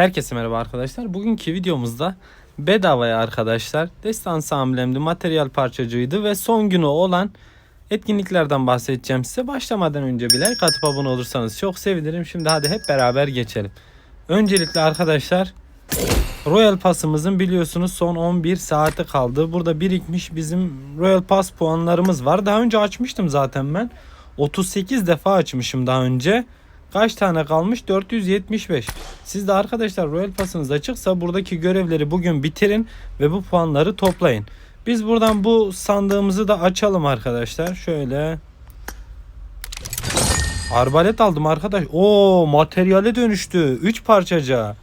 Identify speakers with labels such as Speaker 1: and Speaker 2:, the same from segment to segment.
Speaker 1: Herkese merhaba arkadaşlar. Bugünkü videomuzda bedavaya arkadaşlar destansı amblemli materyal parçacığıydı ve son günü olan etkinliklerden bahsedeceğim size. Başlamadan önce bile like atıp abone olursanız çok sevinirim. Şimdi hadi hep beraber geçelim. Öncelikle arkadaşlar Royal Pass'ımızın biliyorsunuz son 11 saati kaldı. Burada birikmiş bizim Royal Pass puanlarımız var. Daha önce açmıştım zaten ben. 38 defa açmışım daha önce. Kaç tane kalmış? 475. Siz de arkadaşlar Royal Pass'ınız açıksa buradaki görevleri bugün bitirin ve bu puanları toplayın. Biz buradan bu sandığımızı da açalım arkadaşlar. Şöyle. Arbalet aldım arkadaş. Oo materyale dönüştü. 3 parçacığa.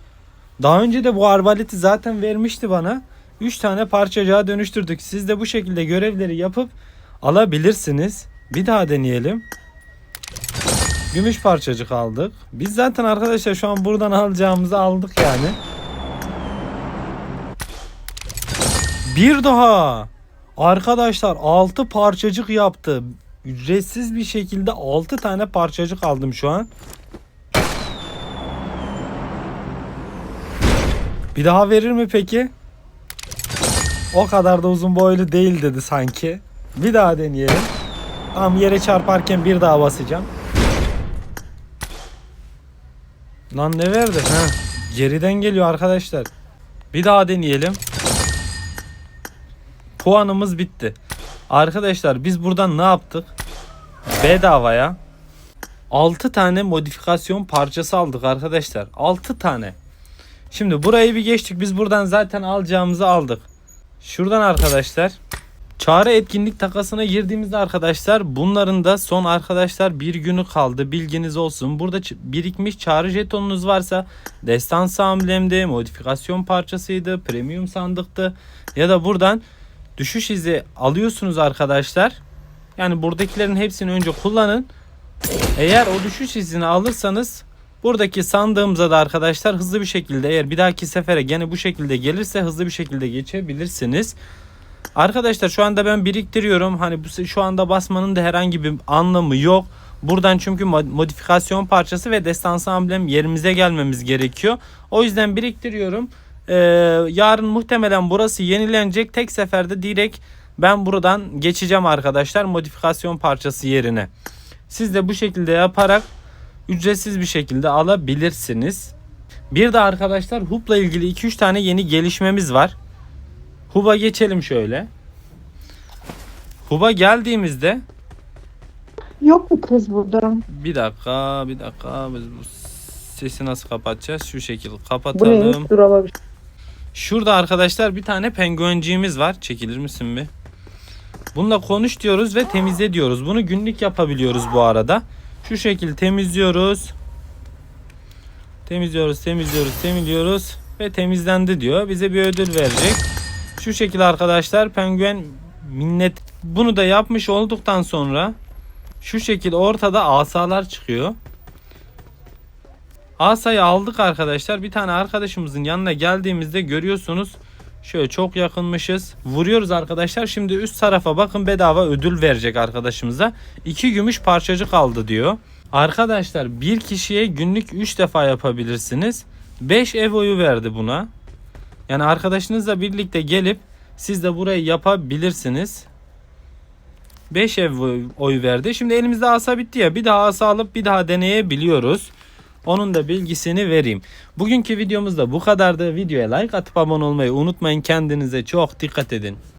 Speaker 1: Daha önce de bu arbaleti zaten vermişti bana. 3 tane parçacığa dönüştürdük. Siz de bu şekilde görevleri yapıp alabilirsiniz. Bir daha deneyelim. Gümüş parçacık aldık. Biz zaten arkadaşlar şu an buradan alacağımızı aldık yani. Bir daha. Arkadaşlar 6 parçacık yaptı. Ücretsiz bir şekilde 6 tane parçacık aldım şu an. Bir daha verir mi peki? O kadar da uzun boylu değil dedi sanki. Bir daha deneyelim. Tam yere çarparken bir daha basacağım. Lan ne verdi? Ha, geriden geliyor arkadaşlar. Bir daha deneyelim. Puanımız bitti. Arkadaşlar biz buradan ne yaptık? Bedavaya 6 tane modifikasyon parçası aldık arkadaşlar. 6 tane. Şimdi burayı bir geçtik. Biz buradan zaten alacağımızı aldık. Şuradan arkadaşlar Çağrı etkinlik takasına girdiğimizde arkadaşlar bunların da son arkadaşlar bir günü kaldı bilginiz olsun. Burada birikmiş çağrı jetonunuz varsa destansı amblemde modifikasyon parçasıydı premium sandıktı ya da buradan düşüş izi alıyorsunuz arkadaşlar. Yani buradakilerin hepsini önce kullanın. Eğer o düşüş izini alırsanız buradaki sandığımıza da arkadaşlar hızlı bir şekilde eğer bir dahaki sefere gene bu şekilde gelirse hızlı bir şekilde geçebilirsiniz. Arkadaşlar şu anda ben biriktiriyorum. Hani bu şu anda basmanın da herhangi bir anlamı yok. Buradan çünkü mod- modifikasyon parçası ve destansı amblem yerimize gelmemiz gerekiyor. O yüzden biriktiriyorum. Ee, yarın muhtemelen burası yenilenecek. Tek seferde direkt ben buradan geçeceğim arkadaşlar modifikasyon parçası yerine. Siz de bu şekilde yaparak ücretsiz bir şekilde alabilirsiniz. Bir de arkadaşlar Hub'la ilgili 2-3 tane yeni gelişmemiz var. Hub'a geçelim şöyle. Hub'a geldiğimizde
Speaker 2: Yok mu kız burada?
Speaker 1: bir dakika bir dakika biz bu sesi nasıl kapatacağız? Şu şekilde
Speaker 2: Bu
Speaker 1: kapatalım.
Speaker 2: neymiş? Dur şey.
Speaker 1: Şurada arkadaşlar bir tane penguenciğimiz var. Çekilir misin bir? Bununla konuş diyoruz ve temizle diyoruz. Bunu günlük yapabiliyoruz bu arada. Şu şekilde temizliyoruz. Temizliyoruz, temizliyoruz, temizliyoruz ve temizlendi diyor. Bize bir ödül verecek. Şu şekilde arkadaşlar penguen minnet bunu da yapmış olduktan sonra şu şekilde ortada asalar çıkıyor. Asayı aldık arkadaşlar. Bir tane arkadaşımızın yanına geldiğimizde görüyorsunuz. Şöyle çok yakınmışız. Vuruyoruz arkadaşlar. Şimdi üst tarafa bakın bedava ödül verecek arkadaşımıza. 2 gümüş parçacık aldı diyor. Arkadaşlar bir kişiye günlük 3 defa yapabilirsiniz. 5 ev oyu verdi buna. Yani arkadaşınızla birlikte gelip siz de burayı yapabilirsiniz. 5 ev oy- verdi. Şimdi elimizde asa bitti ya. Bir daha asa alıp bir daha deneyebiliyoruz. Onun da bilgisini vereyim. Bugünkü videomuz da bu kadardı. Videoya like atıp abone olmayı unutmayın. Kendinize çok dikkat edin.